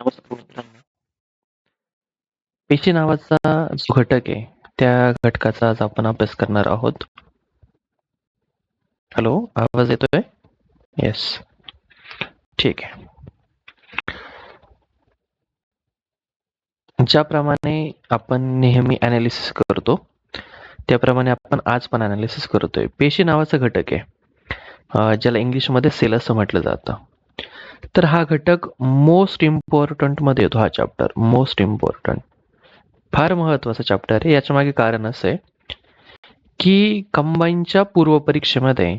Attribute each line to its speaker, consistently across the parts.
Speaker 1: नमस्कार मित्रांनो. पेशी नावाचा जो घटक आहे, त्या घटकाचा आज आपण अभ्यास करणार आहोत. हॅलो, आवाज येतोय? येस. ठीक आहे. ज्याप्रमाणे आपण नेहमी अनालिसिस करतो, त्याप्रमाणे आपण आज पण अनालिसिस करतोय. पेशी नावाचा घटक आहे, ज्याला इंग्लिशमध्ये सेल असं म्हटलं जातं. तर हा घटक मोस्ट इम्पॉर्टंटमध्ये येतो हा चॅप्टर मोस्ट इम्पॉर्टंट फार महत्त्वाचा चॅप्टर आहे. याच्या मागे कारण असं आहे की कंबाईनच्या पूर्वपरीक्षेमध्ये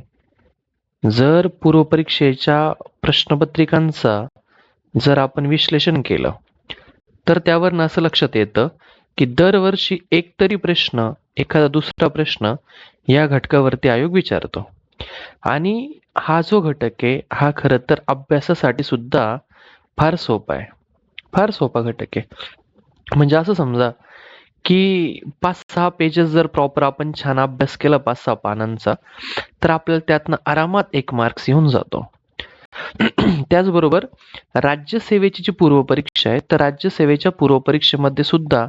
Speaker 1: जर पूर्वपरीक्षेच्या प्रश्नपत्रिकांचा जर आपण विश्लेषण केलं तर त्यावर असं लक्षात येतं की दरवर्षी एक तरी प्रश्न एखादा दुसरा प्रश्न या घटकावरती आयोग विचारतो. आणि हा जो घटक आहे हा खरं तर अभ्यासासाठी सुद्धा फार सोपा आहे. फार सोपा घटक आहे. म्हणजे असं समजा की पाच सहा पेजेस जर प्रॉपर आपण छान अभ्यास केला पाच सहा पानांचा तर आपल्याला त्यातनं आरामात एक मार्क्स येऊन जातो. त्याचबरोबर राज्यसेवेची जी पूर्वपरीक्षा आहे तर राज्यसेवेच्या पूर्वपरीक्षेमध्ये सुद्धा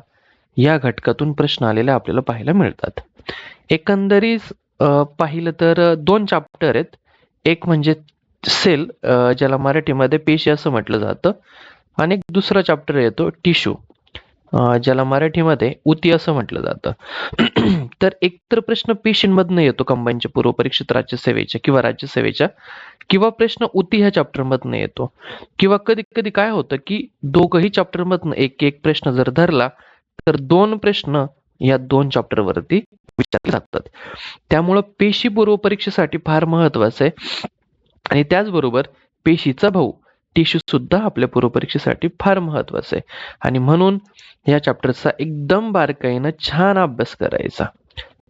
Speaker 1: या घटकातून प्रश्न आलेले आपल्याला पाहायला मिळतात. एकंदरीत पाहिलं तर दोन चॅप्टर आहेत. एक म्हणजे सेल ज्याला मराठीमध्ये पेशी असं म्हटलं जातं. आणि एक दुसरा चॅप्टर येतो टिश्यू ज्याला मराठीमध्ये उती असं म्हटलं जातं. तर एकतर प्रश्न पेशींमधनं येतो कंबाईनच्या पूर्वपरीक्षित राज्यसेवेच्या किंवा राज्यसेवेच्या किंवा प्रश्न उती ह्या चॅप्टरमधनं येतो. किंवा कधी कधी काय होतं की दोघही चॅप्टरमधनं एक एक प्रश्न जर धरला तर दोन प्रश्न या दोन चॅप्टरवरती विचारले जातात त्यामुळं पेशी पूर्व परीक्षेसाठी फार महत्वाचं आहे. आणि त्याचबरोबर पेशीचा भाऊ टिश्यू सुद्धा आपल्या पूर्वपरीक्षेसाठी फार महत्वाचं आहे. आणि म्हणून या चॅप्टरचा एकदम बारकाईनं छान अभ्यास करायचा.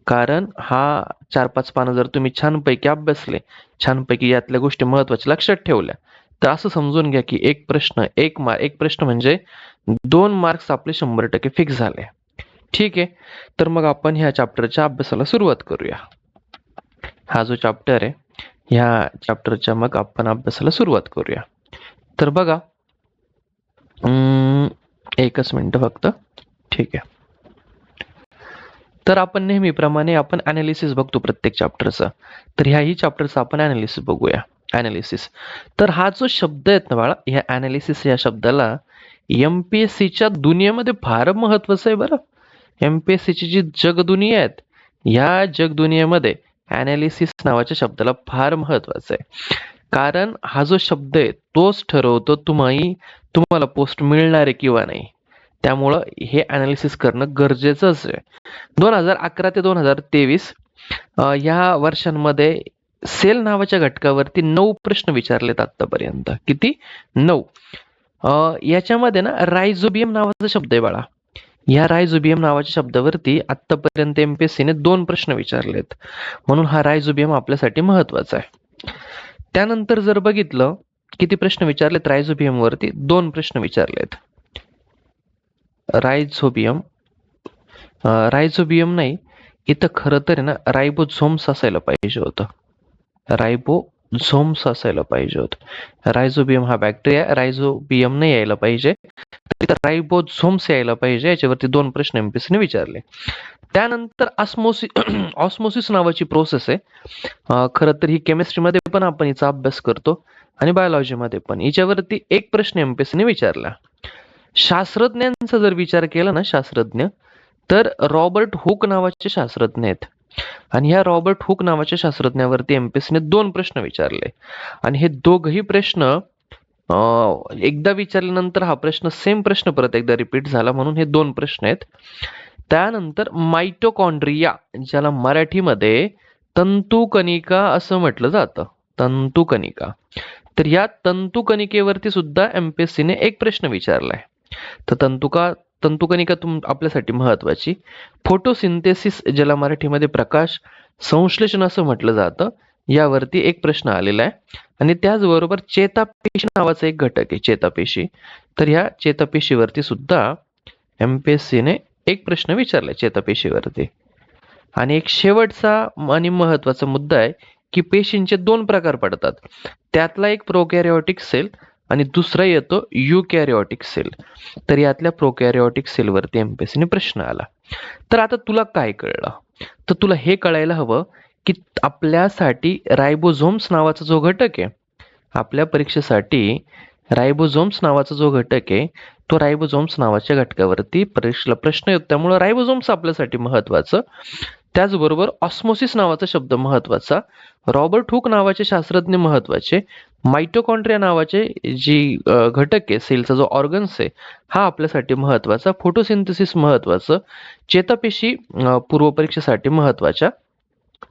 Speaker 1: कारण हा चार पाच पानं जर तुम्ही छानपैकी अभ्यासले छानपैकी यातल्या गोष्टी महत्त्वाच्या लक्षात ठेवल्या तर असं समजून घ्या की एक प्रश्न एक मार्क एक प्रश्न म्हणजे दोन मार्क्स आपले शंभर टक्के फिक्स झाले. ठीक आहे. तर मग आपण ह्या चॅप्टरच्या अभ्यासाला सुरुवात करूया. हा जो चॅप्टर आहे ह्या चॅप्टरच्या मग आपण अभ्यासाला सुरुवात करूया. तर बघा एकच मिनिट फक्त. ठीक आहे. तर आपण नेहमीप्रमाणे आपण अनालिसिस बघतो प्रत्येक चॅप्टरचं तर ह्याही चॅप्टरचा आपण अनालिसिस बघूया. अनालिसिस तर हा जो शब्द आहेत ना बाळा ह्या अनालिसिस या शब्दाला एम पी एस सीच्या दुनियेमध्ये फार महत्वाचं आहे बरं. एम पी एस सीची जी जगदुनिया आहेत या जगदुनियेमध्ये ॲनालिसिस नावाच्या शब्दाला फार महत्वाचं आहे. कारण हा जो शब्द आहे तोच ठरवतो तुम्ही तुम्हाला पोस्ट मिळणार आहे किंवा नाही. त्यामुळं हे ॲनालिसिस करणं गरजेचंच आहे. दोन हजार अकरा ते दोन हजार तेवीस या वर्षांमध्ये सेल नावाच्या घटकावरती नऊ प्रश्न विचारलेत आतापर्यंत किती? नऊ. याच्यामध्ये ना रायझोबियम नावाचा शब्द आहे बाळा. या रायझोबियम नावाच्या शब्दावरती आतापर्यंत एम पी एस सीने दोन प्रश्न विचारलेत. म्हणून हा रायझोबियम आपल्यासाठी महत्त्वाचा आहे. त्यानंतर जर बघितलं किती प्रश्न विचारलेत रायझोबियम वरती? दोन प्रश्न विचारलेत. रायझोबियम रायझोबियम नाही इथं खरं तर ना रायबोझोम्स असायला पाहिजे होतं. रायबो झोम्स असायला पाहिजे होतं. रायझोबियम हा बॅक्टेरिया रायझोबियम नाही यायला पाहिजे. रायबोझोम्स यायला पाहिजे याच्यावरती दोन प्रश्न एमपीसीने विचारले. त्यानंतर ऑस्मोसिस ऑस्मोसिस नावाची प्रोसेस आहे. खरं तर ही केमिस्ट्रीमध्ये पण आपण हिचा अभ्यास करतो आणि बायोलॉजीमध्ये पण. हिच्यावरती एक प्रश्न एमपीसीने विचारला. शास्त्रज्ञांचा जर विचार केला ना शास्त्रज्ञ तर रॉबर्ट हुक नावाचे शास्त्रज्ञ आहेत. आणि ह्या रॉबर्ट हुक नावाच्या शास्त्रज्ञावरती एमपीएससीने दोन प्रश्न विचारले. आणि हे दोघही प्रश्न एकदा विचारल्यानंतर हा प्रश्न सेम प्रश्न परत एकदा रिपीट झाला म्हणून हे दोन प्रश्न आहेत. त्यानंतर मायटोकॉन्ड्रिया ज्याला मराठीमध्ये तंतुकणिका असं म्हटलं जातं. तंतुकणिका. तर या तंतुकणिकेवरती सुद्धा एमपीएससीने एक प्रश्न विचारलाय. तर तंतुका तंतुकणिका तुम आपल्यासाठी महत्वाची. फोटोसिंथेसिस ज्याला मराठीमध्ये प्रकाश संश्लेषण असं म्हटलं जातं यावरती एक प्रश्न आलेला आहे. आणि त्याचबरोबर चेतापेशी नावाचा एक घटक आहे चेतापेशी. तर ह्या चेतापेशीवरती सुद्धा एम पी एस सीने एक प्रश्न विचारलाय चेतापेशीवरती. आणि एक शेवटचा आणि महत्त्वाचा मुद्दा आहे की पेशींचे दोन प्रकार पडतात. त्यातला एक प्रोकॅरिओटिक सेल आणि दुसरा येतो युकॅरिओटिक सेल. तर यातल्या प्रोकॅरिओटिक सेलवरती एमपीएससीने प्रश्न आला. तर आता तुला काय कळलं? तर तुला हे कळायला हवं की आपल्यासाठी रायबोझोम्स नावाचा जो घटक आहे आपल्या परीक्षेसाठी रायबोझोम्स नावाचा जो घटक आहे तो रायबोझोम्स नावाच्या घटकावरती परीक्षेला प्रश्न येतो त्यामुळे रायबोझोम्स आपल्यासाठी महत्वाचं त्याचबरोबर ऑस्मोसिस नावाचा शब्द महत्त्वाचा रॉबर्ट हुक नावाचे शास्त्रज्ञ महत्त्वाचे मायटोकॉन्ड्रिया नावाचे जी घटक आहे सेलचा जो ऑर्गन्स आहे हा आपल्यासाठी महत्त्वाचा फोटोसिंथेसिस महत्वाचं चेतापेशी पूर्वपरीक्षेसाठी महत्त्वाच्या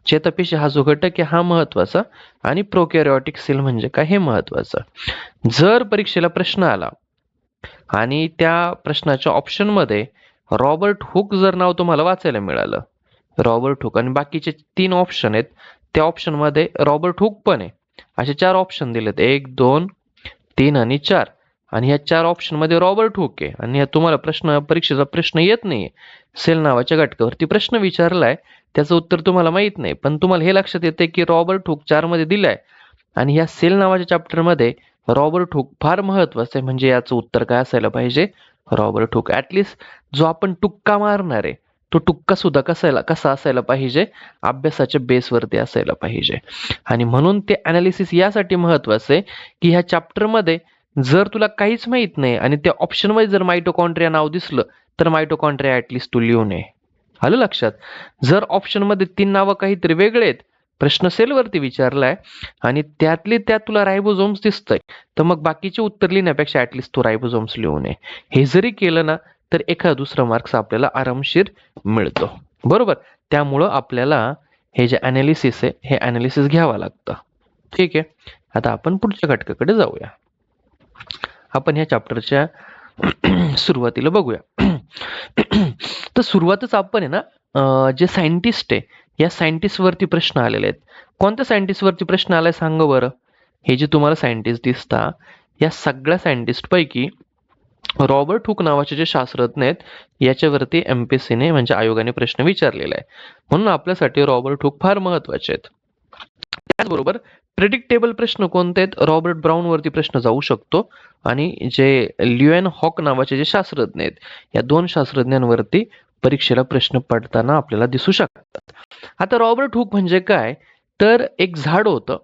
Speaker 1: चेतपेशी हा जो घटक आहे हा महत्त्वाचा आणि प्रोकॅरिओटिक सेल म्हणजे काय हे महत्वाचं. जर परीक्षेला प्रश्न आला आणि त्या प्रश्नाच्या ऑप्शनमध्ये रॉबर्ट हुक जर नाव तुम्हाला वाचायला मिळालं रॉबर्ट हुक आणि बाकीचे तीन ऑप्शन आहेत त्या ऑप्शनमध्ये रॉबर्ट हुक पण आहे. असे चार ऑप्शन दिलेत एक दोन तीन आणि चार. आणि ह्या चार ऑप्शनमध्ये रॉबर्ट हुक आहे. आणि तुम्हाला प्रश्न परीक्षेचा प्रश्न येत नाहीये. सेल नावाच्या घटकावरती प्रश्न विचारलाय त्याचं उत्तर तुम्हाला माहीत नाही पण तुम्हाला हे लक्षात येते की रॉबर्ट हुक चारमध्ये दिलाय. आणि या सेल नावाच्या चॅप्टरमध्ये रॉबर्ट हुक फार महत्वाचं आहे म्हणजे याचं उत्तर काय असायला पाहिजे? रॉबर्ट हुक ॲटलिस्ट जो आपण टुक्का मारणार आहे तो टुक्का सुद्धा कसायला कसा असायला पाहिजे? अभ्यासाच्या बेसवरती असायला पाहिजे. आणि म्हणून ते अनालिसिस यासाठी महत्वाचं आहे की ह्या चॅप्टरमध्ये जर तुला काहीच माहीत नाही आणि त्या ऑप्शनमध्ये जर मायटोकॉन्ट्रिया नाव दिसलं तर मायटोकॉन्ट्रिया ॲटलिस्ट तू लिहू नये. आलं लक्षात? जर ऑप्शनमध्ये तीन नावं काहीतरी वेगळे आहेत प्रश्न सेलवरती विचारलाय आणि त्यातले त्यात तुला रायबोझोम्स दिसतंय तर मग बाकीचे उत्तर लिहिण्यापेक्षा ऍटलिस्ट तू रायबोझोम्स लिहू नये हे जरी केलं ना तर एखादा दुसरा मार्क्स आपल्याला आरामशीर मिळतो. बरोबर? त्यामुळं आपल्याला हे जे अनालिसिस आहे हे अनालिसिस घ्यावं लागतं. ठीक आहे? आता आपण पुढच्या घटकाकडे जाऊया. आपण ह्या चॅप्टरच्या सुरुवातीला बघूया. तर सुरुवातच आपण आहे ना जे सायंटिस्ट आहे या सायंटिस्ट वरती प्रश्न आलेले आहेत. कोणत्या सायंटिस्ट वरती प्रश्न आलाय सांग बरं? हे जे तुम्हाला सायंटिस्ट दिसता या सगळ्या सायंटिस्ट पैकी रॉबर्ट हुक नावाचे जे शास्त्रज्ञ आहेत याच्यावरती एमपीसीने म्हणजे आयोगाने प्रश्न विचारलेला आहे. म्हणून आपल्यासाठी रॉबर्ट हुक फार महत्त्वाचे आहेत. त्याचबरोबर प्रिडिक्टेबल प्रश्न कोणते आहेत? रॉबर्ट ब्राऊन वरती प्रश्न जाऊ शकतो. आणि जे ल्युएन हॉक नावाचे जे शास्त्रज्ञ आहेत या दोन शास्त्रज्ञांवरती परीक्षेला प्रश्न पडताना आपल्याला दिसू शकतात. आता रॉबर्ट हुक म्हणजे काय? तर एक झाड होतं.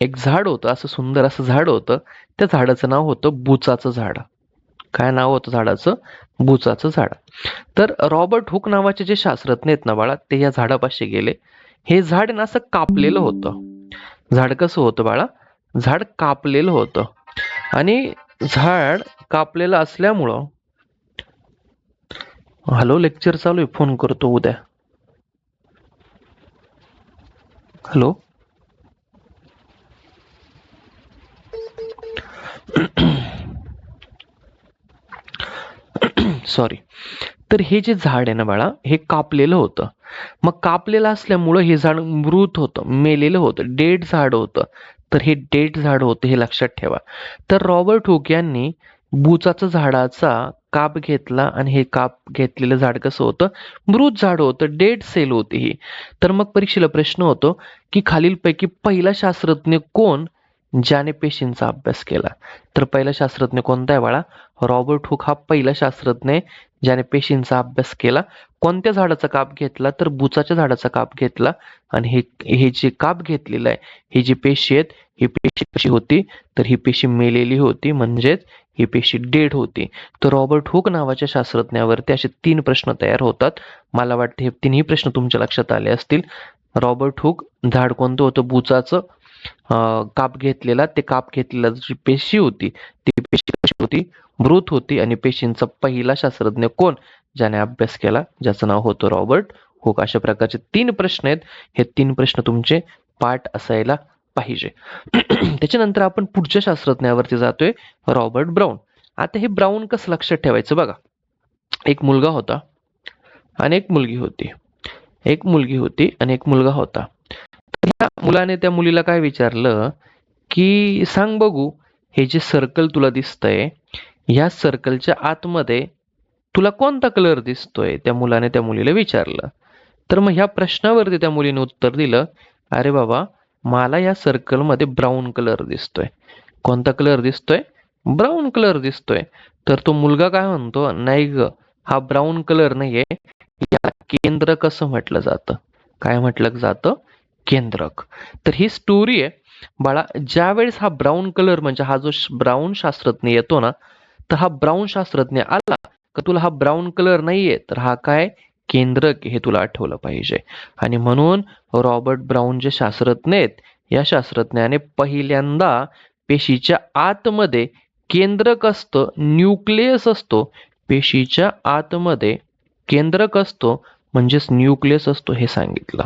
Speaker 1: एक झाड होतं असं सुंदर असं झाड होतं. त्या झाडाचं नाव होतं बुचाचं झाड. काय नाव होतं झाडाचं? बुचाचं झाड. तर रॉबर्ट हुक नावाचे जे शास्त्रज्ञ आहेत ना बाळा ते या झाडापाशी गेले. हे झाड ना असं कापलेलं होतं. झाड कसं होतं बाळा? झाड कापलेलं होतं. आणि झाड कापलेलं असल्यामुळं हॅलो लेक्चर चालू आहे. फोन करतो उद्या. हॅलो? सॉरी. तर हे जे झाड आहे ना बाळा हे कापलेलं होतं. मग कापलेलं असल्यामुळं हे झाड मृत होतं मेलेलं होतं डेड झाड होतं. तर हे डेड झाड होतं हे लक्षात ठेवा. तर रॉबर्ट हुक यांनी बुचाचं झाडाचा काप घेतला आणि हे काप घेतलेलं झाड कसं होतं? मृत झाड होतं डेड सेल होती ही. तर मग परीक्षेला प्रश्न होतो की खालीलपैकी पहिला शास्त्रज्ञ कोण ज्याने पेशींचा अभ्यास केला? तर पहिला शास्त्रज्ञ कोणता आहे बाळा? रॉबर्ट हुक हा पहिला शास्त्रज्ञ ज्याने पेशींचा अभ्यास केला. कोणत्या झाडाचा काप घेतला तर बुचाच्या झाडाचा काप घेतला आणि हे हे जे काप घेतलेलं आहे ही जी पेशी आहेत ही पेशी कशी होती? तर ही पेशी मेलेली होती म्हणजेच ही पेशी डेड होती. तर रॉबर्ट हुक नावाच्या शास्त्रज्ञावरती असे तीन प्रश्न तयार होतात. मला वाटतं हे तीनही प्रश्न तुमच्या लक्षात आले असतील. रॉबर्ट हुक झाड कोणतं होतं? बुचाचं काप घेतलेला ते काप घेतलेला जी पेशी होती ती पेशी कशी होती? मृत होती. आणि पेशींचा पहिला शास्त्रज्ञ कोण? ज्याने अभ्यास केला ज्याचं नाव होतं रॉबर्ट हुक. अशा प्रकारचे तीन प्रश्न आहेत. हे तीन प्रश्न तुमचे पाठ असायला पाहिजे. त्याच्यानंतर आपण पुढच्या शास्त्रज्ञावरती जातोय रॉबर्ट ब्राऊन. आता हे ब्राऊन कसं लक्षात ठेवायचं बघा. एक मुलगा होता आणि एक मुलगी होती. एक मुलगी होती आणि एक मुलगा होता. तर मुलाने त्या मुलीला काय विचारलं की सांग बघू हे जे सर्कल तुला दिसतंय ह्या सर्कलच्या आतमध्ये तुला कोणता कलर दिसतोय? त्या मुलाने त्या मुलीला विचारलं. तर मग ह्या प्रश्नावरती त्या मुलीने उत्तर दिलं अरे बाबा मला या सर्कलमध्ये ब्राऊन कलर दिसतोय. कोणता कलर दिसतोय? ब्राऊन कलर दिसतोय. तर तो मुलगा काय म्हणतो नाही ग हा ब्राऊन कलर नाहीये. याला केंद्रक असं म्हटलं जातं. काय म्हटलं जातं? केंद्रक. तर ही स्टोरी आहे. बाळा ज्यावेळेस हा ब्राऊन कलर म्हणजे हा जो ब्राऊन शास्त्रज्ञ येतो ना तर हा ब्राऊन शास्त्रज्ञ आला का तुला हा ब्राऊन कलर नाहीये? तर हा काय? केंद्रक हे तुला आठवलं पाहिजे. आणि म्हणून रॉबर्ट ब्राऊन जे शास्त्रज्ञ आहेत या शास्त्रज्ञाने पहिल्यांदा पेशीच्या आतमध्ये केंद्रक असतं न्यूक्लियस असतो पेशीच्या आतमध्ये केंद्रक असतो म्हणजेच न्यूक्लियस असतो हे सांगितलं.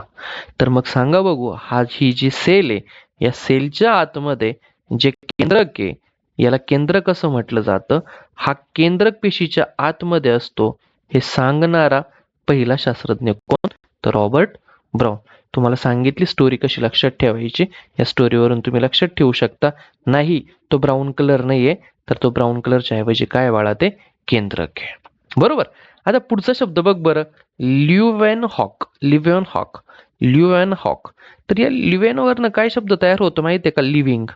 Speaker 1: तर मग सांगा बघू हा ही जी सेल आहे या सेलच्या आतमध्ये जे केंद्रक आहे याला केंद्रक असं म्हटलं जातं? हा केंद्रक पेशीच्या आतमध्ये असतो. हे सांगणारा पहिला शास्त्रज्ञ कोण? तर रॉबर्ट ब्राऊन. तुम्हाला सांगितली स्टोरी कशी लक्षात ठेवायची? या स्टोरीवरून तुम्ही लक्षात ठेवू शकता. नाही तो ब्राऊन कलर नाहीये. तर तो ब्राऊन कलरच्या ऐवजी काय वाळा ते? केंद्रक आहे बरोबर? आता पुढचा शब्द बघ बरं. ल्युवेन हॉक लिव्हन हॉक ल्युएन हॉक तर या लिव्हनवरनं काय शब्द तयार होतो माहिती आहे का? लिव्हिंग.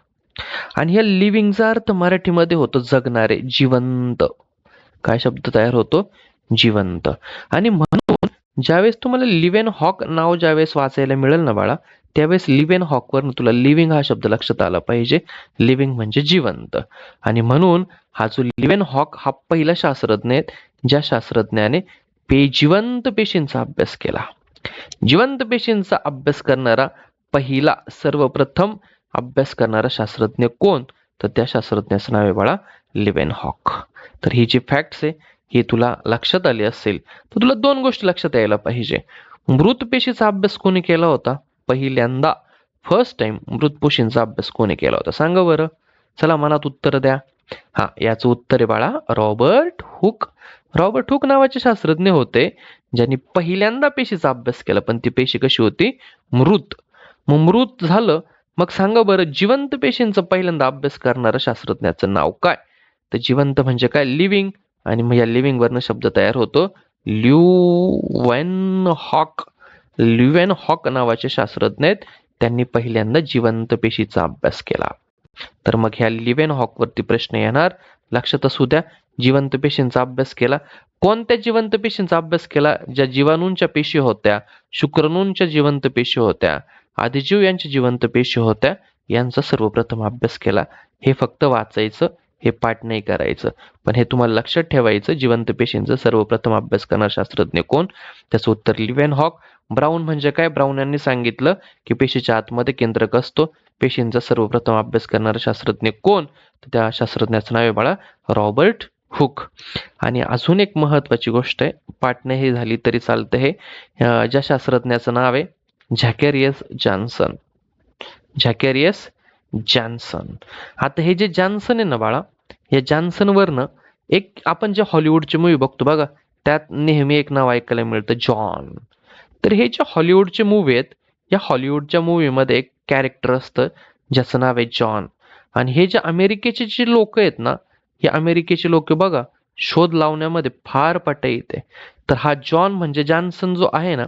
Speaker 1: आणि या लिव्हिंगचा अर्थ मराठीमध्ये होतो जगणारे जिवंत. काय शब्द तयार होतो? जिवंत. आणि म्हणून ज्यावेळेस तुम्हाला लिव्हन हॉक नाव ज्यावेळेस वाचायला मिळेल ना बाळा त्यावेळेस लिव्हन हॉकवर तुला लिव्हिंग हा शब्द लक्षात आला पाहिजे. लिव्हिंग म्हणजे जिवंत. आणि म्हणून हा जो लिव्हन हॉक हा पहिला शास्त्रज्ञ आहे ज्या शास्त्रज्ञाने पे जिवंत पेशींचा अभ्यास केला. जिवंत पेशींचा अभ्यास करणारा पहिला सर्वप्रथम अभ्यास करणारा शास्त्रज्ञ कोण? तर त्या शास्त्रज्ञाचं नाव आहे बाळा लिवेन हॉक. तर ही जी फॅक्ट्स आहे ही तुला लक्षात आली असेल तर तुला दोन गोष्टी लक्षात यायला पाहिजे. मृत पेशीचा अभ्यास कोणी केला होता? पहिल्यांदा फर्स्ट टाइम मृत पेशींचा अभ्यास कोणी केला होता? सांगा बरं. चला मनात उत्तर द्या. हा याचं उत्तर आहे बाळा रॉबर्ट हुक. रॉबर्ट हुक नावाचे शास्त्रज्ञ होते ज्यांनी पहिल्यांदा पेशीचा अभ्यास केला पण ती पेशी कशी होती? मृत. मग मृत झालं मग सांगा बरं जिवंत पेशींचा पहिल्यांदा अभ्यास करणाऱ्या शास्त्रज्ञाचं नाव काय? तर जिवंत म्हणजे काय? लिव्हिंग. आणि मग या लिव्हिंगवरनं शब्द तयार होतो. ल्युवेन हॉक ल्युवेन हॉक नावाचे शास्त्रज्ञ आहेत. त्यांनी पहिल्यांदा जिवंत पेशीचा अभ्यास केला. तर मग ह्या लिव्हेन हॉक वरती प्रश्न येणार. लक्षात असू द्या जिवंत पेशींचा अभ्यास केला. कोणत्या जिवंत पेशींचा अभ्यास केला? ज्या जीवाणूंच्या पेशी होत्या शुक्रणूंच्या जिवंत पेशी होत्या आदिजीव यांच्या जिवंत पेशी होत्या. यांचा सर्वप्रथम अभ्यास केला. हे फक्त वाचायचं हे पाठ नाही करायचं. पण हे तुम्हाला लक्षात ठेवायचं जिवंत पेशींचा सर्वप्रथम अभ्यास करणार शास्त्रज्ञ कोण? त्याचं उत्तर लिव्हन हॉक. ब्राऊन म्हणजे काय? ब्राऊन यांनी सांगितलं की पेशीच्या आतमध्ये केंद्रक असतो. पेशींचा सर्वप्रथम अभ्यास करणारा शास्त्रज्ञ कोण? तर त्या शास्त्रज्ञाचं नाव आहे बाळा रॉबर्ट हुक. आणि अजून एक महत्वाची गोष्ट आहे. पाठ नाही झाली तरी चालतं हे. ज्या शास्त्रज्ञाचं नाव आहे झॅकेरियस जॉन्सन झॅकेरियस जॉन्सन आता हे जे जॉन्सन आहे ना बाळा या जॉन्सनवरनं एक आपण जे हॉलिवूडचे मूवी बघतो बघा त्यात नेहमी एक नाव ऐकायला मिळतं जॉन तर हे जे हॉलिवूडचे मूवी आहेत या हॉलिवूडच्या मूवीमध्ये एक कॅरेक्टर असतं ज्याचं नाव आहे जॉन आणि हे जे अमेरिकेचे जे लोक आहेत ना हे अमेरिकेचे लोक बघा शोध लावण्यामध्ये फार पट येते. तर हा जॉन म्हणजे जॉन्सन जो आहे ना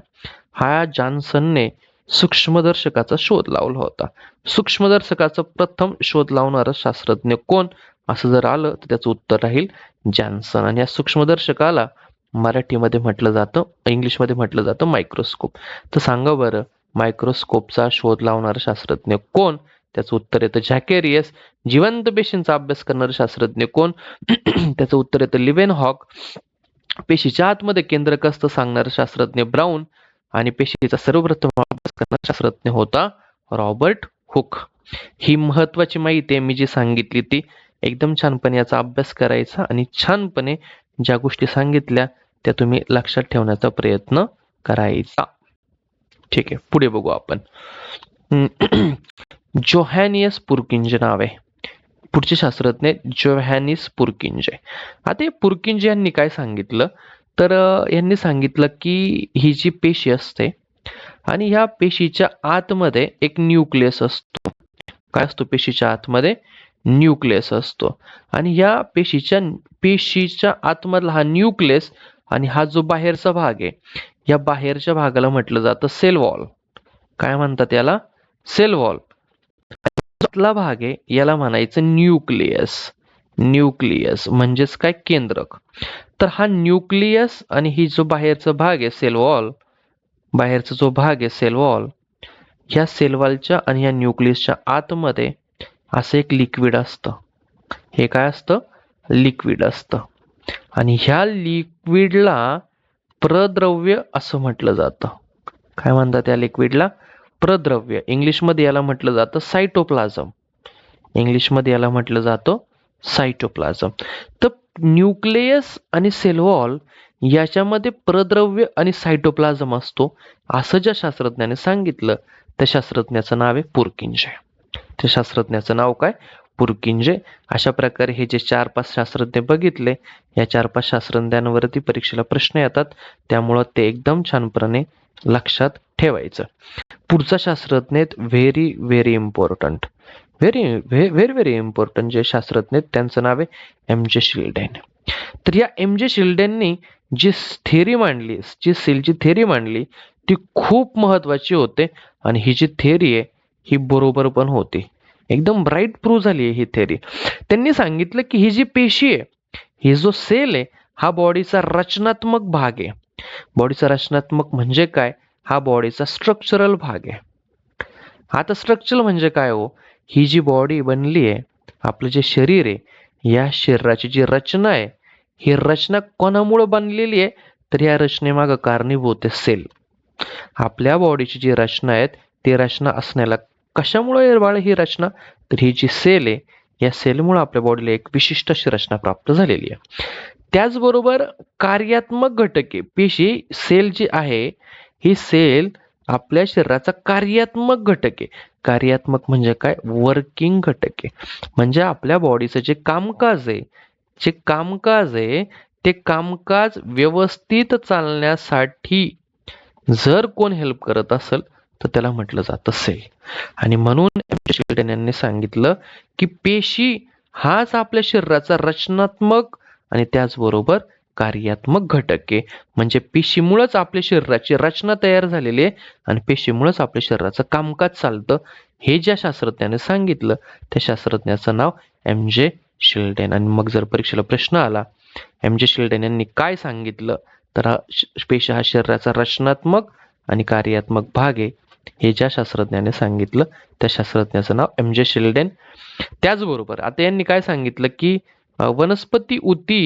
Speaker 1: हा जॉन्सनने सूक्ष्मदर्शकाचा शोध लावला होता. सूक्ष्मदर्शकाचा प्रथम शोध लावणारा शास्त्रज्ञ कोण? असं जर आलं तर त्याचं उत्तर राहील जॅन्सन. आणि या सूक्ष्मदर्शकाला मराठीमध्ये म्हटलं जातं इंग्लिशमध्ये म्हटलं जातं मायक्रोस्कोप तर सांगा बरं मायक्रोस्कोपचा शोध लावणारा शास्त्रज्ञ कोण? त्याचं उत्तर येतं झॅकेरियस जिवंत पेशींचा अभ्यास करणारे शास्त्रज्ञ कोण? त्याचं उत्तर येतं लिवेन हॉक पेशीच्या आतमध्ये केंद्रक असतं सांगणारा शास्त्रज्ञ ब्राऊन. आणि पेशीचा सर्वप्रथम अभ्यास करणारा शास्त्रज्ञ होता रॉबर्ट हुक. ही महत्वाची माहिती आहे मी जी सांगितली ती एकदम छानपणे याचा अभ्यास करायचा आणि छानपणे ज्या गोष्टी सांगितल्या त्या तुम्ही लक्षात ठेवण्याचा प्रयत्न करायचा. ठीक आहे पुढे बघू आपण. जोहॅनियस पुरकिंजे नाव आहे. पुढचे शास्त्रज्ञ जोहॅनिस पुरकिंजे. आता हे पुरकिंजे यांनी काय सांगितलं? तर यांनी सांगितलं की ही जी पेशी असते आणि ह्या पेशीच्या आतमध्ये एक न्यूक्लियस असतो. काय असतो पेशीच्या आतमध्ये? न्यूक्लियस असतो. आणि या पेशीच्या पेशीच्या आतमधला हा न्यूक्लियस आणि हा जो बाहेरचा भाग आहे या बाहेरच्या भागाला म्हटलं जातं सेल वॉल. काय म्हणतात याला? Cell wall. आतला भाग आहे याला म्हणायचं न्यूक्लियस. न्यूक्लियस म्हणजेच काय? केंद्रक. तर हा न्यूक्लियस आणि ही जो बाहेरचा भाग आहे सेल वॉल बाहेरचा जो भाग आहे सेल वॉल ह्या सेलवॉलच्या आणि या न्यूक्लियसच्या आतमध्ये असं एक लिक्विड असतं. हे काय असतं? लिक्विड असतं. आणि ह्या लिक्विडला प्रद्रव्य असं म्हटलं जातं. काय म्हणतात या लिक्विडला प्रद्रव्य. इंग्लिशमध्ये याला म्हटलं जातं सायटोप्लाझम इंग्लिशमध्ये याला म्हटलं जातं सायटोप्लाझम तर न्यूक्लियस आणि सेलवॉल याच्यामध्ये प्रद्रव्य आणि सायटोप्लाझम असतो असं ज्या शास्त्रज्ञाने सांगितलं त्या शास्त्रज्ञाचं नाव आहे पुरकिंजे. त्या शास्त्रज्ञाचं नाव काय? पुरकिंजे. अशा प्रकारे हे जे चार पाच शास्त्रज्ञ बघितले या चार पाच शास्त्रज्ञांवरती परीक्षेला प्रश्न येतात त्यामुळं ते एकदम छानपणे लक्षात ठेवायचं. पुढचा शास्त्रज्ञ very very important very very very important जे शास्त्रज्ञ आहेत त्यांचं नाव आहे एम जे शिल्डेन तर या एम जे शिल्डेननी जी थेरी मांडली जी सेलची थेरी मांडली ती खूप महत्वाची होते आणि ही जी थेरी आहे ही बरोबर पण होती. एकदम ब्राईट प्रूव्ह झाली आहे ही थेरी त्यांनी सांगितलं की ही जी पेशी आहे ही जो सेल आहे हा बॉडीचा रचनात्मक भाग आहे. बॉडीचा रचनात्मक म्हणजे काय? हा बॉडीचा स्ट्रक्चरल भाग आहे. आता स्ट्रक्चरल म्हणजे काय हो? ही जी बॉडी बनली आहे आपलं जे शरीर आहे या शरीराची जी रचना आहे ही रचना कोणामुळं बनलेली आहे? तर या रचनेमागं कारणीभूत आहे सेल आपल्या बॉडीची जी रचना आहेत ती रचना असण्याला कशामुळे बाळ ही रचना? तर ही जी सेल आहे या सेलमुळे आपल्या बॉडीला एक विशिष्ट अशी रचना प्राप्त झालेली आहे. त्याचबरोबर कार्यात्मक घटके पेशी सेल जी आहे ही सेल आपल्या शरीराचा कार्यात्मक घटक आहे. कार्यात्मक म्हणजे काय? वर्किंग घटक आहे. म्हणजे आपल्या बॉडीचं जे कामकाज आहे जे कामकाज आहे ते कामकाज व्यवस्थित चालण्यासाठी जर कोण हेल्प करत असेल तर त्याला म्हटलं जात असेल आणि म्हणून यांनी सांगितलं की पेशी हाच आपल्या शरीराचा रचनात्मक आणि त्याचबरोबर कार्यात्मक घटक आहे म्हणजे पेशीमुळेच आपल्या शरीराची रचना तयार झालेली आहे आणि पेशीमुळेच आपल्या शरीराचं कामकाज चालतं. हे ज्या शास्त्रज्ञाने सांगितलं त्या शास्त्रज्ञाचं नाव एम जे शिल्डेन. आणि मग जर परीक्षेला प्रश्न आला एम जे शिल्डेन यांनी काय सांगितलं तर हा पेशी हा शरीराचा रचनात्मक आणि कार्यात्मक भाग आहे. हे ज्या शास्त्रज्ञाने सांगितलं त्या शास्त्रज्ञाचं नाव एम जे शिल्डेन. त्याचबरोबर आता यांनी काय सांगितलं की वनस्पती उती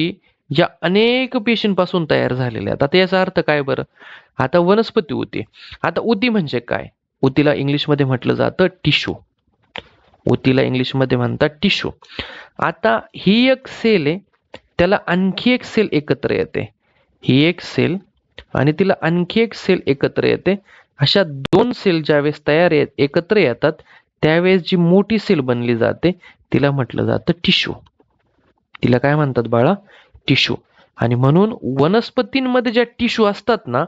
Speaker 1: या अनेक पेशींपासून तयार झालेल्या आहेत. आता याचा अर्थ काय बरं? आता वनस्पती उती आता उती म्हणजे काय? उतीला इंग्लिशमध्ये म्हटलं जातं टिश्यू. उतीला इंग्लिशमध्ये म्हणतात टिश्यू. आता ही एक सेल आहे त्याला आणखी एक सेल एकत्र येते. ही एक सेल आणि तिला आणखी एक सेल एकत्र येते. अशा दोन सेल ज्यावेळेस तयार येत एकत्र येतात त्यावेळेस जी मोठी सेल बनली जाते तिला म्हटलं जातं टिश्यू. तिला काय म्हणतात बाळा? टिश्यू आणि म्हणून वनस्पतींमध्ये ज्या टिश्यू असतात ना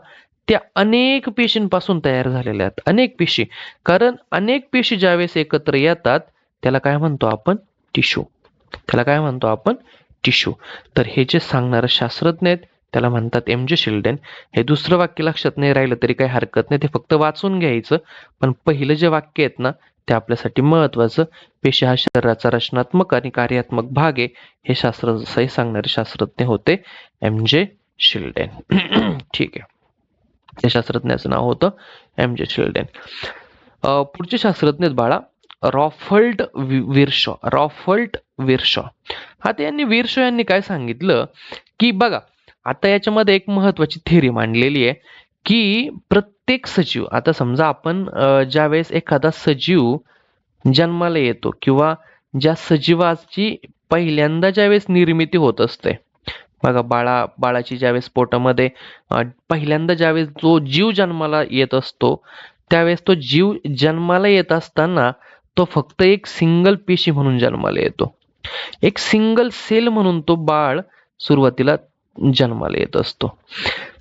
Speaker 1: त्या अनेक पेशींपासून तयार झालेल्या आहेत. अनेक पेशी. कारण अनेक पेशी ज्यावेळेस एकत्र येतात त्याला काय म्हणतो आपण? टिश्यू त्याला काय म्हणतो आपण? टिश्यू तर हे जे सांगणारे शास्त्रज्ञ आहेत त्याला म्हणतात एम जे शिल्डेन हे दुसरं वाक्य लक्षात नाही राहिलं तरी काही हरकत नाही. ते फक्त वाचून घ्यायचं. पण पहिलं जे वाक्य आहेत ना ते आपल्यासाठी महत्वाचं पेशी हा शरीराचा रचनात्मक आणि कार्यात्मक भाग आहे हे शास्त्र सांगणारे शास्त्रज्ञ होते एम जे शिल्डेन. ठीक आहे. त्या शास्त्रज्ञाचं नाव होतं एम जे शिल्डेन. पुढचे शास्त्रज्ञ बाळा रॉफल्ट विरशॉ. रॉफल्ट विरशॉ. आता यांनी विरशॉ यांनी काय सांगितलं की बघा आता याच्यामध्ये एक महत्वाची थेरी मांडलेली आहे की प्रत्येक प्रत्येक सजीव आता समजा आपण ज्या वेळेस एखादा सजीव जन्माला येतो किंवा ज्या सजीवाची पहिल्यांदा ज्यावेळेस निर्मिती होत असते बघा बाळा बाळाची ज्यावेळेस पोटामध्ये पहिल्यांदा ज्यावेळेस जो जीव जन्माला येत असतो त्यावेळेस तो जीव जन्माला येत असताना तो फक्त एक सिंगल पेशी म्हणून जन्माला येतो. एक सिंगल सेल म्हणून तो बाळ सुरुवातीला जन्माला येत असतो.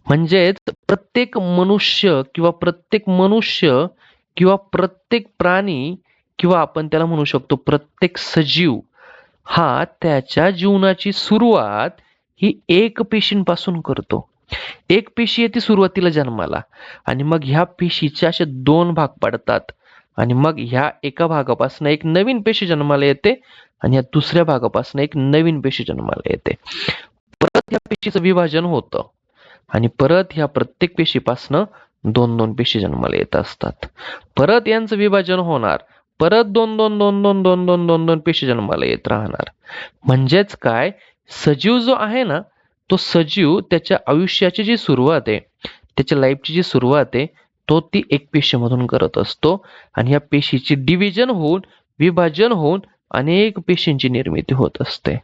Speaker 1: म्हणजेच प्रत्येक मनुष्य किंवा प्रत्येक मनुष्य किंवा प्रत्येक प्राणी किंवा आपण त्याला म्हणू शकतो प्रत्येक सजीव हा त्याच्या जीवनाची सुरुवात ही एक पेशींपासून करतो. एक पेशी येते सुरुवातीला जन्माला आणि मग ह्या पेशीचे असे दोन भाग पडतात आणि मग ह्या एका भागापासून एक नवीन पेशी जन्माला येते आणि या दुसऱ्या भागापासून एक नवीन पेशी जन्माला येते. परत या पेशीचं विभाजन होतं. आणि परत ह्या प्रत्येक पेशीपासनं दोन दोन पेशी जन्माला येत असतात. परत यांचं विभाजन होणार. परत दोन दोन दोन दोन दोन दोन दोन दोन पेशी जन्माला येत राहणार. म्हणजेच काय? सजीव जो आहे ना तो सजीव त्याच्या आयुष्याची जी सुरुवात आहे त्याच्या लाईफची जी सुरुवात आहे तो ती एक पेशीमधून करत असतो. आणि या पेशीची डिव्हिजन होऊन विभाजन होऊन अनेक पेशींची निर्मिती होत असते.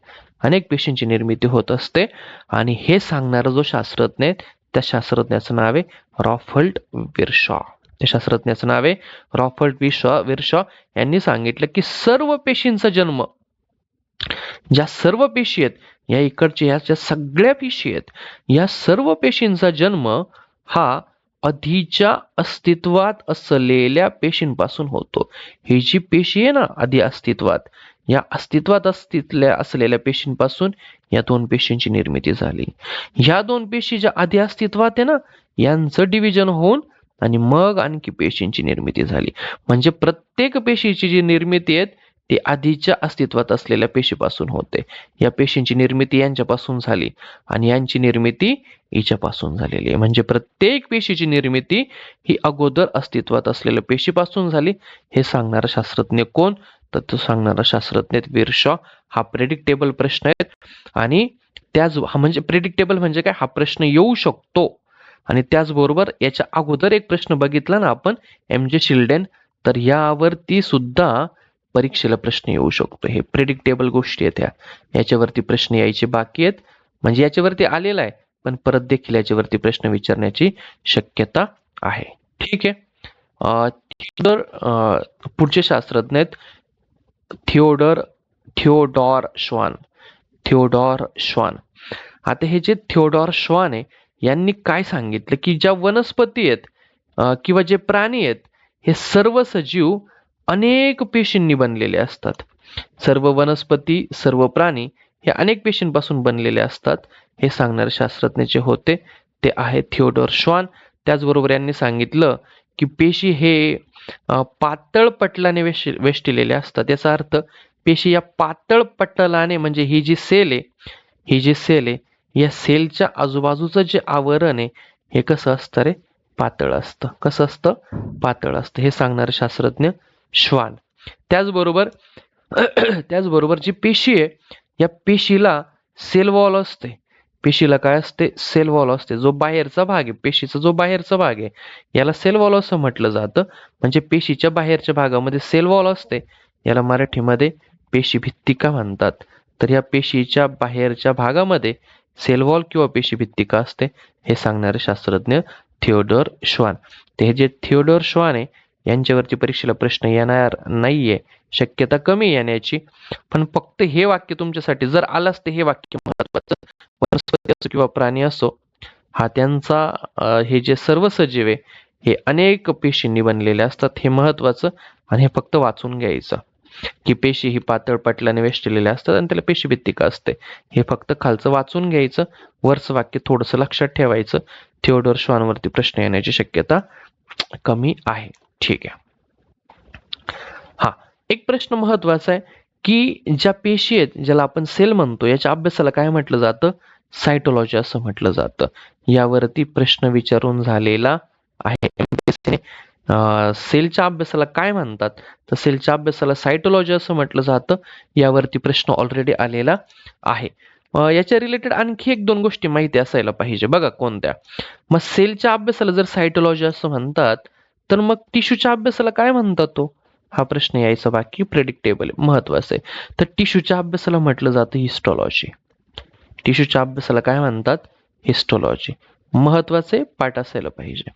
Speaker 1: अनेक पेशींची निर्मिती होत असते. आणि हे सांगणारा जो शास्त्रज्ञ आहे त्या शास्त्रज्ञाचं नाव आहे रॉफल्ट विरशॉ. त्या शास्त्रज्ञाचं नाव आहे रॉफल्ट विशॉ विरशॉ यांनी सांगितलं की सर्व पेशींचा जन्म ज्या सर्व पेशी आहेत या इकडच्या या ज्या सगळ्या पेशी आहेत या सर्व पेशींचा जन्म हा आधीच्या अस्तित्वात असलेल्या पेशींपासून होतो. ही जी पेशी आहे ना आधी अस्तित्वात या अस्तित्वात अस्तित्वल्या असलेल्या पेशींपासून या दोन पेशींची निर्मिती झाली. ह्या दोन पेशी ज्या आधी अस्तित्वात आहे ना यांचं डिव्हिजन होऊन आणि मग आणखी पेशींची निर्मिती झाली. म्हणजे प्रत्येक पेशीची जी निर्मिती आहे ती आधीच्या अस्तित्वात असलेल्या पेशीपासून होते. या पेशींची निर्मिती यांच्यापासून झाली आणि यांची निर्मिती हिच्यापासून झालेली आहे. म्हणजे प्रत्येक पेशीची निर्मिती ही अगोदर अस्तित्वात असलेल्या पेशीपासून झाली. हे सांगणारा शास्त्रज्ञ कोण? तर तो सांगणारा शास्त्रज्ञ वीरशॉ हा प्रेडिक्टेबल प्रश्न आहे. आणि त्याच म्हणजे प्रेडिक्टेबल म्हणजे काय? हा प्रश्न येऊ शकतो. आणि त्याचबरोबर याच्या अगोदर एक प्रश्न बघितला ना आपण एम जे शिल्डेन तर यावरती सुद्धा परीक्षेला प्रश्न येऊ शकतो. हे प्रेडिक्टेबल गोष्टी आहेत ह्या. याच्यावरती प्रश्न यायचे बाकी आहेत. म्हणजे याच्यावरती आलेला आहे पण परत देखील याच्यावरती प्रश्न विचारण्याची शक्यता आहे. ठीक आहे? तर पुढचे शास्त्रज्ञ आहेत. थिओडर थिओडॉर श्वान. थिओडॉर श्वान. आता हे जे थिओडॉर श्वान आहे यांनी काय सांगितलं की ज्या वनस्पती आहेत किंवा जे प्राणी आहेत हे सर्व सजीव अनेक पेशींनी बनलेले असतात. सर्व वनस्पती सर्व प्राणी हे अनेक पेशींपासून बनलेले असतात हे सांगणारे शास्त्रज्ञ जे होते ते आहे थिओडोर श्वान. त्याचबरोबर यांनी सांगितलं की पेशी हे पातळ पटलाने वेश वेष्टिलेले असतात. याचा अर्थ पेशी या पातळ पटलाने म्हणजे ही जी सेल आहे ही जी सेल आहे या सेलच्या आजूबाजूचं जे आवरण आहे हे कसं असतं रे? पातळ असतं. कसं असतं? पातळ असतं. हे सांगणारे शास्त्रज्ञ श्वान. त्याचबरोबर त्याचबरोबर जी पेशी आहे या पेशीला सेल वॉल असते. पेशीला काय असते? सेल वॉल असते. जो बाहेरचा भाग आहे पेशीचा जो बाहेरचा भाग आहे याला सेल वॉल असं म्हटलं जातं. म्हणजे पेशीच्या बाहेरच्या भागामध्ये सेल वॉल असते. याला मराठीमध्ये पेशी भित्तिका म्हणतात. तर या पेशीच्या बाहेरच्या भागामध्ये सेल वॉल किंवा पेशी भित्तिका असते हे सांगणारे शास्त्रज्ञ थिओडोर श्वान. ते हे जे थिओडोर श्वान आहे यांच्यावरती परीक्षेला प्रश्न येणार नाहीये. शक्यता कमी येण्याची. पण फक्त हे वाक्य तुमच्यासाठी जर आलाच ते हे वाक्य महत्वाचं. वनस्पती असो किंवा प्राणी असो हा त्यांचा हे जे सर्व सजीव आहे हे अनेक पेशींनी बनलेले असतात. हे महत्वाचं आणि हे फक्त वाचून घ्यायचं. की पेशी ही पातळ पटल्याने वेष्टलेल्या असतात आणि त्याला पेशी भित्तिका असते. हे फक्त खालचं वाचून घ्यायचं. वरचं वाक्य थोडंसं लक्षात ठेवायचं. थिओडोर श्वानवरती प्रश्न येण्याची शक्यता कमी आहे. ठीक आहे. हा एक प्रश्न महत्त्वाचा आहे की ज्या पेशी आहेत ज्याला आपण सेल म्हणतो याच्या अभ्यासाला काय म्हटलं जातं? सायटोलॉजी असं म्हटलं जातं. यावरती प्रश्न विचारून झालेला आहे. सेलच्या अभ्यासाला काय म्हणतात? तर सेलच्या अभ्यासाला सायटोलॉजी असं म्हटलं जातं. यावरती प्रश्न ऑलरेडी आलेला आहे. याच्या रिलेटेड आणखी एक दोन गोष्टी माहिती असायला पाहिजे. बघा कोणत्या? मग सेलच्या अभ्यासाला जर सायटोलॉजी असं म्हणतात तर मग टिश्यूच्या अभ्यासाला काय म्हणतात तो? हा प्रश्न यायचा बाकी. प्रेडिक्टेबल महत्वाचं आहे. तर टिश्यूच्या अभ्यासाला म्हटलं जातं हिस्टॉलॉजी टिश्यूच्या अभ्यासाला काय म्हणतात? हिस्टॉलॉजी महत्त्वाचे पाठ असायला पाहिजे.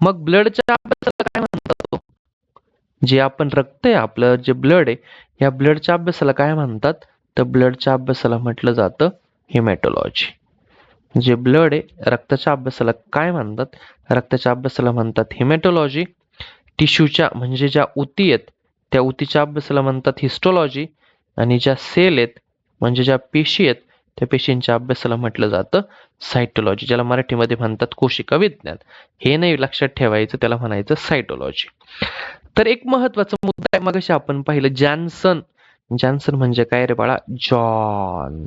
Speaker 1: मग ब्लडच्या अभ्यासाला काय म्हणतात जे आपण रक्त आहे आपलं जे ब्लड आहे या ब्लडच्या अभ्यासाला काय म्हणतात? तर ब्लडच्या अभ्यासाला म्हटलं जातं हिमॅटोलॉजी जे ब्लड आहे रक्ताच्या अभ्यासाला काय म्हणतात? रक्ताच्या अभ्यासाला म्हणतात हिमॅटोलॉजी टिश्यूच्या म्हणजे ज्या उती आहेत त्या उतीच्या अभ्यासाला म्हणतात हिस्टोलॉजी आणि ज्या सेल आहेत म्हणजे ज्या पेशी आहेत त्या पेशींच्या अभ्यासाला म्हटलं जातं सायटोलॉजी ज्याला मराठीमध्ये म्हणतात कोशिका विज्ञान. हे नाही लक्षात ठेवायचं त्याला म्हणायचं सायटोलॉजी तर एक महत्त्वाचा मुद्दा आहे मग आपण पाहिलं जॅन्सन म्हणजे जॅन्सन म्हणजे काय रे बाळा? जॉन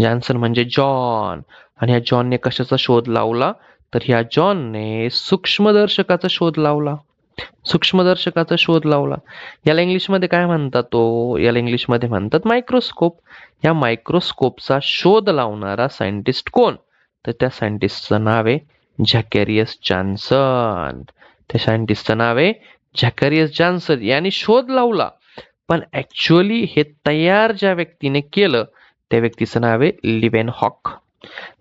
Speaker 1: जॅन्सन म्हणजे जॉन म्हणजे आणि ह्या जॉनने कशाचा शोध लावला? तर ह्या जॉनने सूक्ष्मदर्शकाचा शोध लावला. सूक्ष्मदर्शकाचा शोध लावला. याला इंग्लिशमध्ये काय म्हणतात तो? याला इंग्लिशमध्ये म्हणतात मायक्रोस्कोप या मायक्रोस्कोपचा शोध लावणारा सायंटिस्ट कोण? तर त्या सायंटिस्टचं नाव आहे झॅकॅरियस जॉन्सन त्या सायंटिस्टचं नाव आहे झॅकॅरियस जॉन्सन यांनी शोध लावला. पण ॲक्च्युअली हे तयार ज्या व्यक्तीने केलं त्या व्यक्तीचं नाव आहे लिवेन हॉक.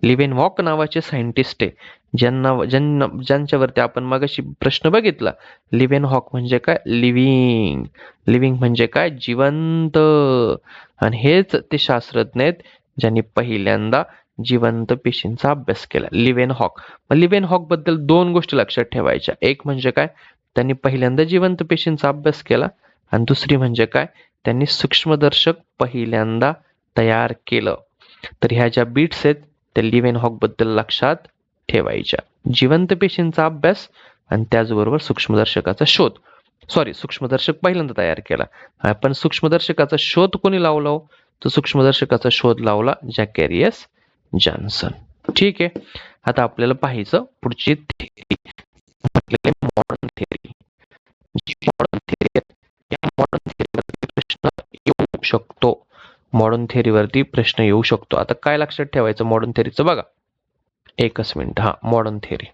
Speaker 1: लिवेन हॉक नावाचे सायंटिस्ट आहे. ज्यांना ज्यांना ज्यांच्यावरती आपण मगाशी प्रश्न बघितला लिवेन हॉक म्हणजे काय? लिव्हिंग. लिव्हिंग म्हणजे काय? जिवंत. आणि हेच ते शास्त्रज्ञ आहेत ज्यांनी पहिल्यांदा जिवंत पेशींचा अभ्यास केला. लिवेन हॉक. मग लिवेन हॉकबद्दल दोन गोष्टी लक्षात ठेवायच्या. एक म्हणजे काय? त्यांनी पहिल्यांदा जिवंत पेशींचा अभ्यास केला. आणि दुसरी म्हणजे काय? त्यांनी सूक्ष्मदर्शक पहिल्यांदा तयार केलं. तर ह्या ज्या बीट्स आहेत त्या लिव्हन हॉकबद्दल लक्षात ठेवायच्या. जिवंत पेशींचा अभ्यास आणि त्याचबरोबर सूक्ष्मदर्शकाचा शोध. सॉरी सूक्ष्मदर्शक पहिल्यांदा तयार केला. आपण सूक्ष्मदर्शकाचा शोध कोणी लावला हो? तर सूक्ष्मदर्शकाचा शोध लावला जॅकॅरियस जॉन्सन. ठीक आहे. आता आपल्याला पाहायचं पुढची theory modern theory modern theory येऊ शकतो. मॉडर्न थेरीवरती प्रश्न येऊ शकतो. आता काय लक्षात ठेवायचं मॉडर्न थेरीचं बघा. एकच मिनिट हा मॉडर्न थेरी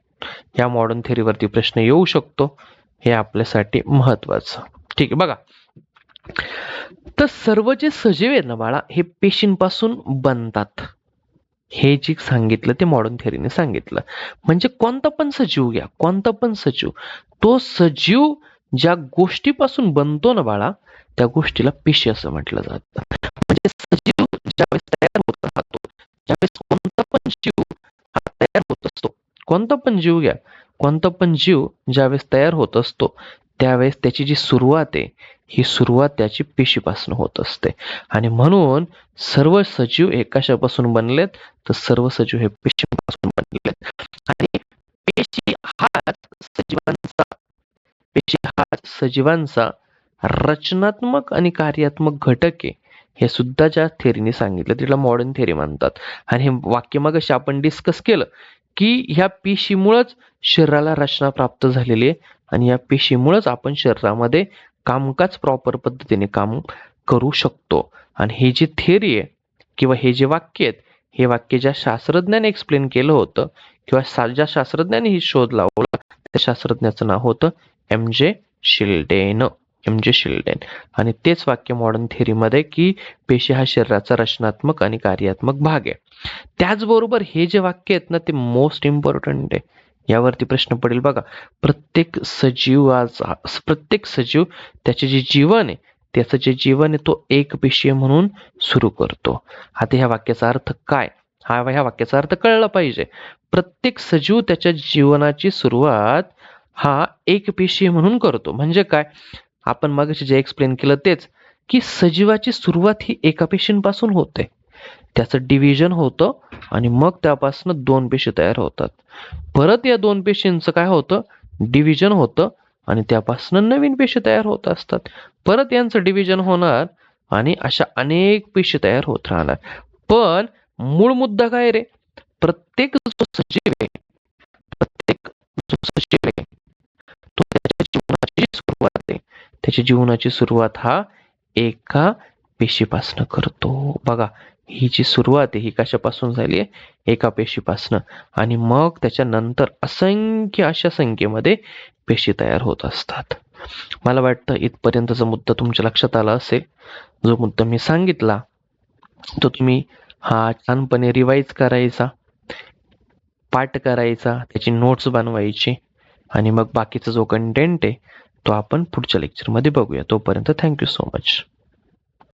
Speaker 1: या मॉडर्न थेरीवरती प्रश्न येऊ शकतो. हे आपल्यासाठी महत्वाचं. ठीक आहे बघा. तर सर्व जे सजीव आहेत ना बाळा हे पेशींपासून बनतात. हे जे सांगितलं ते मॉडर्न थेरीने सांगितलं. म्हणजे कोणता पण सजीव घ्या कोणता पण सजीव तो सजीव ज्या गोष्टीपासून बनतो ना बाळा त्या गोष्टीला पेशी असं म्हटलं जातं. म्हणजे सजीव ज्यावेळेस तयार होत राहतो ज्यावेळेस कोणता पण जीव तयार होत असतो. कोणता पण जीव घ्या कोणता पण जीव ज्यावेळेस तयार होत असतो त्यावेळेस त्याची जी सुरुवात आहे ही सुरुवात त्याची पेशीपासून होत असते. आणि म्हणून सर्व सजीव हे कशापासून बनलेत तर सर्व सजीव हे पेशीपासून बनलेत. आणि पेशी हाच सजीवांचा पेशी हाच सजीवांचा रचनात्मक आणि कार्यात्मक घटक आहे हे सुद्धा ज्या थेरीने सांगितलं तिला मॉडर्न थेरी म्हणतात. आणि हे वाक्य मग आपण डिस्कस केलं की ह्या पेशीमुळंच शरीराला रचना प्राप्त झालेली आहे आणि या पेशीमुळंच आपण शरीरामध्ये कामकाज प्रॉपर पद्धतीने काम करू शकतो. आणि हे जे थेरी आहे किंवा हे जे वाक्य आहेत हे वाक्य ज्या शास्त्रज्ञाने एक्सप्लेन केलं होतं किंवा ज्या शास्त्रज्ञाने ही शोध लावला त्या शास्त्रज्ञाचं नाव होतं एम जे शिल्डेन एम जे शिल्डेन. आणि तेच वाक्य मॉडर्न थेरीमध्ये की पेशी हा शरीराचा रचनात्मक आणि कार्यात्मक भाग आहे. त्याचबरोबर हे जे वाक्य आहेत ना ते मोस्ट इम्पॉर्टंट आहे. यावरती प्रश्न पडेल बघा. प्रत्येक सजीव प्रत्येक सजीव त्याचे जे जीवन आहे त्याचं जे जीवन आहे तो एक पेशीय म्हणून सुरू करतो. आता ह्या वाक्याचा अर्थ काय? हा ह्या वाक्याचा अर्थ कळला पाहिजे. प्रत्येक सजीव त्याच्या जीवनाची सुरुवात हा एक पेशीय म्हणून करतो. म्हणजे काय? आपण मग जे एक्सप्लेन केलं तेच की सजीवाची सुरुवात ही एका पेशींपासून होते. त्याचं डिव्हिजन होतं आणि मग त्यापासून दोन पेशी तयार होतात. परत या दोन पेशींचं काय होतं? डिव्हिजन होतं आणि त्यापासून नवीन पेशी तयार होत असतात. परत यांचं डिव्हिजन होणार आणि अशा अनेक पेशी तयार होत राहणार. पण मूळ मुद्दा काय रे? प्रत्येक जो सजीव आहे प्रत्येक जो सजीव आहे त्याची जीवनाची सुरुवात हा एका पेशीपासनं करतो. बघा ही जी सुरुवात आहे ही कशापासून झाली आहे? एका पेशीपासनं. आणि मग त्याच्यानंतर असंख्य अशा संख्येमध्ये पेशी तयार होत असतात. मला वाटतं इथपर्यंतचा मुद्दा तुमच्या लक्षात आला असेल जो मुद्दा मी सांगितला तो तुम्ही हा छानपणे रिवाईज करायचा पाठ करायचा त्याची नोट्स बनवायची आणि मग बाकीचा जो कंटेंट आहे तो आपण पुढच्या लेक्चरमध्ये बघूया. तोपर्यंत थँक्यू सो मच